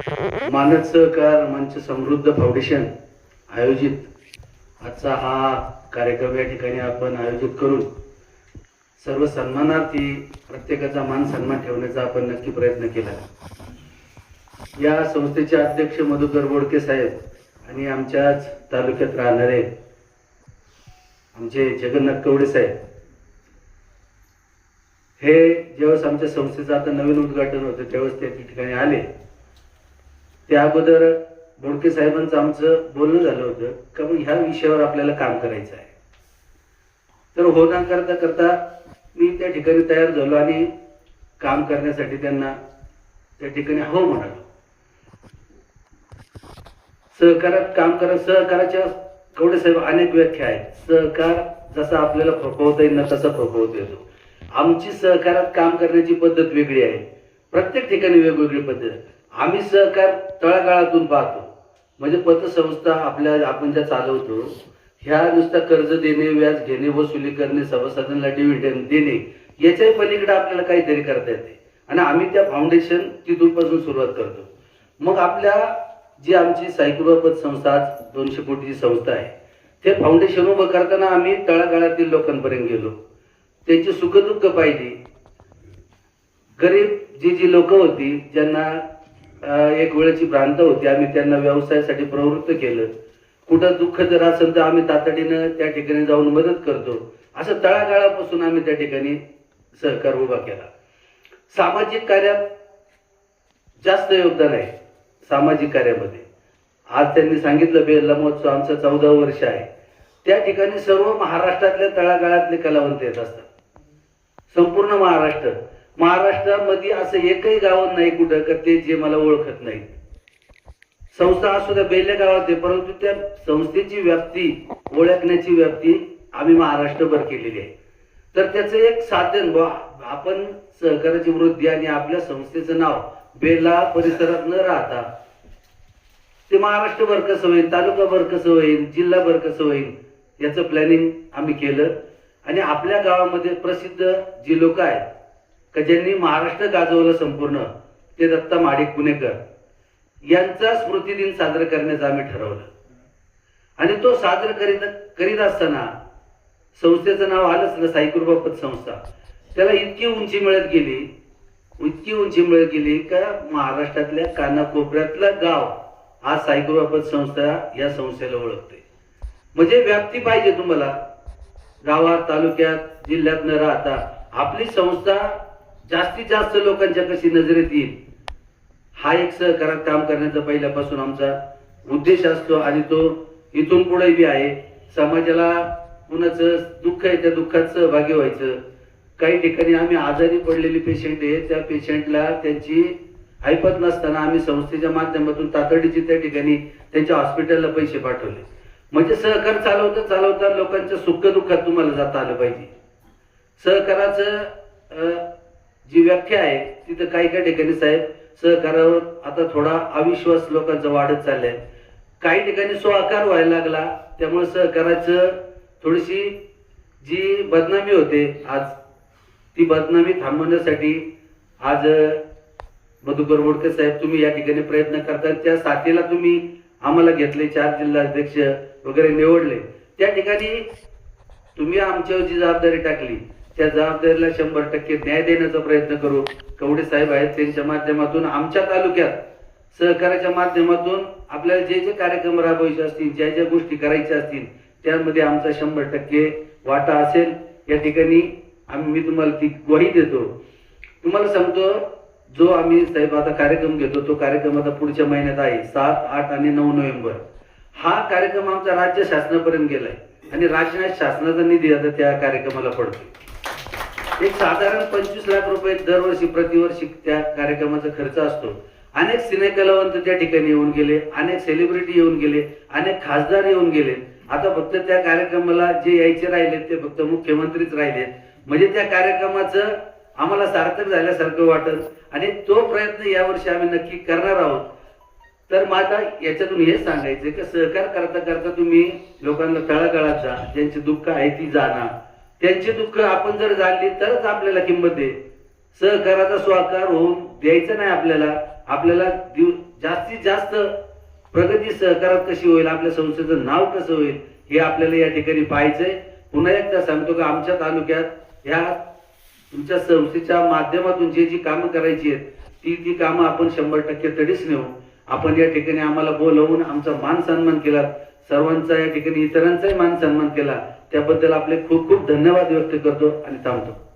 मानद सहकार मंच समृद्ध फाउंडेशन आयोजित. आजचा हा कार्यक्रम या ठिकाणी आपण आयोजित करून सर्व सन्मानार्थी प्रत्येकाचा मान सन्मान ठेवण्याचा आपण नक्की प्रयत्न केला. या संस्थेचे अध्यक्ष मधुकर बोडके साहेब आणि आमच्याच तालुक्यात राहणारे आमचे जगन्नाथ कवडे साहेब. हे ज्यावेळेस आमच्या संस्थेचं आता नवीन उद्घाटन होतं त्यावेळेस ते त्या ठिकाणी आले. त्या अगोदर बोडके साहेबांचं आमचं बोलणं झालं होतं का मग ह्या विषयावर आपल्याला काम करायचं आहे. तर हो ना करता करता मी त्या ठिकाणी तयार झालो आणि काम करण्यासाठी त्यांना त्या ठिकाणी हो म्हणालो. सहकारात काम करा सहकाराच्या कवडे साहेब अनेक व्याख्या आहेत. सहकार जसा आपल्याला फोपवता येईल ना तसा फोपवता येतो. आमची सहकारात काम करण्याची पद्धत वेगळी आहे. प्रत्येक ठिकाणी वेगवेगळी पद्धत. आहे. आम्ही सहकार तळागाळातून पाहतो. म्हणजे पतसंस्था आपल्या आपण ज्या चालवतो ह्या नुसता कर्ज देणे व्याज घेणे वसुली करणे सभासदांना डिव्हिडंड देणे याच्याही पलीकडे आपल्याला काहीतरी करता येते. आणि आम्ही त्या फाउंडेशन तिथूनपासून सुरुवात करतो. मग आपल्या जी आमची सायकुबा पतसंस्था आज दोनशे कोटीची संस्था आहे ते फाउंडेशन उभं करताना आम्ही तळागाळातील लोकांपर्यंत गेलो. त्यांची सुखदुःख पाहिली. गरीब जी जी लोक होती ज्यांना एक वेळेची भ्रांत होती. आम्ही त्यांना व्यवसायासाठी प्रवृत्त केलं. कुठं दुःख जर असेल तर आम्ही तातडीनं त्या ठिकाणी जाऊन मदत करतो. असं तळागाळापासून आम्ही त्या ठिकाणी सहकार उभा केला. सामाजिक कार्यात जास्त योगदान आहे सामाजिक कार्यामध्ये. आज त्यांनी सांगितलं बेल्ला महोत्सव आमचं चौदा वर्ष आहे. त्या ठिकाणी सर्व महाराष्ट्रातल्या तळागाळातले कलावंत येत असतात. संपूर्ण महाराष्ट्र. महाराष्ट्रामध्ये असं एकही गाव नाही कुठं का ते जे मला ओळखत नाहीत. संस्था असू द्या बेल्या गावात आहे परंतु त्या संस्थेची व्याप्ती ओळखण्याची व्याप्ती आम्ही महाराष्ट्रभर केलेली आहे. तर त्याचं एक साधन बुवा, आपण सहकाराची वृद्धी आणि आपल्या संस्थेचं नाव बेला परिसरात न राहता ते महाराष्ट्रभर कसं होईल तालुकाभर कसं होईल जिल्हाभर कसं होईल याचं प्लॅनिंग आम्ही केलं. आणि आपल्या गावामध्ये प्रसिद्ध जी लोक आहेत का ज्यांनी महाराष्ट्र गाजवलं संपूर्ण ते दत्ता माडिक पुणेकर यांचा स्मृती दिन साजरा करण्याचं आम्ही ठरवलं. आणि तो साजरा करीत करीत असताना संस्थेचं नाव आलंच ना साईकृपा संस्था. त्याला इतकी उंची मिळत गेली इतकी उंची मिळत गेली का महाराष्ट्रातल्या कानाकोपऱ्यातलं गाव हा साईकृपा पतसंस्था या संस्थेला ओळखते. म्हणजे व्याप्ती पाहिजे तुम्हाला. गावात तालुक्यात जिल्ह्यात न राहता आपली संस्था जास्तीत जास्त लोकांच्या कशी नजरेत येईल हा एक सहकारात काम करण्याचा पहिल्यापासून आमचा उद्देश असतो आणि तो इथून पुढे बी आहे. समाजाला कुणाचं दुःख आहे त्या दुःखात सहभागी व्हायचं. काही ठिकाणी आम्ही आजारी पडलेली पेशंट आहे त्या पेशंटला त्यांची ऐपत नसताना आम्ही संस्थेच्या माध्यमातून तातडीची त्या ठिकाणी त्यांच्या हॉस्पिटलला पैसे पाठवले. म्हणजे सहकार चालवता चालवता लोकांच्या सुख दुःखात तुम्हाला जाता आलं पाहिजे. सहकाराचं जी व्याख्या आहे तिथं काही काही ठिकाणी साहेब सहकारावर आता थोडा अविश्वास लोकांचा वाढत चाललाय. काही ठिकाणी स्वाकार व्हायला लागला त्यामुळे सहकाराचं थोडीशी जी बदनामी होते आज ती बदनामी थांबवण्यासाठी आज मधुकर मोडके साहेब तुम्ही या ठिकाणी प्रयत्न करता त्या साथीला तुम्ही आम्हाला घेतले चार जिल्हाध्यक्ष वगैरे निवडले. त्या ठिकाणी तुम्ही आमच्यावर जी जबाबदारी टाकली त्या जबाबदारीला शंभर टक्के न्याय देण्याचा प्रयत्न करू. कवडे साहेब आहेत त्यांच्या माध्यमातून आमच्या तालुक्यात सहकार्याच्या माध्यमातून आपल्याला जे जे कार्यक्रम राबवायचे असतील ज्या ज्या गोष्टी करायच्या असतील त्यामध्ये आमचा शंभर टक्के वाटा असेल. या ठिकाणी आम्ही मी तुम्हाला ती ग्वाही देतो. तुम्हाला सांगतो जो आम्ही साहेब आता कार्यक्रम घेतो तो कार्यक्रम आता पुढच्या महिन्यात आहे सात आठ आणि नऊ नोव्हेंबर. हा कार्यक्रम आमचा राज्य शासनापर्यंत गेलाय आणि राज्य शासनाचा निधी आता त्या कार्यक्रमाला पडतो एक साधारण पंचवीस लाख रुपये दरवर्षी प्रतिवर्षी त्या कार्यक्रमाचा खर्च असतो. अनेक सिने कलावंत त्या ठिकाणी येऊन गेले अनेक सेलिब्रिटी येऊन गेले अनेक खासदार येऊन गेले. आता फक्त त्या कार्यक्रमाला जे यायचे राहिले ते फक्त मुख्यमंत्रीच राहिले. म्हणजे त्या कार्यक्रमाचं आम्हाला सार्थक झाल्यासारखं वाटत. आणि तो प्रयत्न यावर्षी आम्ही नक्की करणार आहोत. तर मग आता याच्यातून हे सांगायचं की सहकार करता करता तुम्ही लोकांना तळागाळात जा. ज्यांची दुःख आहे ती जाणा त्यांची दुःख आपण जर जाणली तरच आपल्याला किंमत आहे. सहकाराचा स्वाकार होऊन द्यायचं नाही आपल्याला. आपल्याला जास्तीत जास्त प्रगती सहकारात कशी होईल आपल्या संस्थेचं नाव कसं होईल हे आपल्याला या ठिकाणी पाहायचंय पुन्हा एकदा सांगतो का आमच्या तालुक्यात ह्या तुमच्या संस्थेच्या माध्यमातून जे जी कामं करायची आहेत ती ती कामं आपण शंभर टक्के तडीच नेऊ. आपण या ठिकाणी आम्हाला बोलवून आमचा मान सन्मान केला सर्वांचा या ठिकाणी इतरांचाही मान सन्मान केला. त्याबद्दल आपले खूप खूप धन्यवाद व्यक्त करतो आणि थांबतो.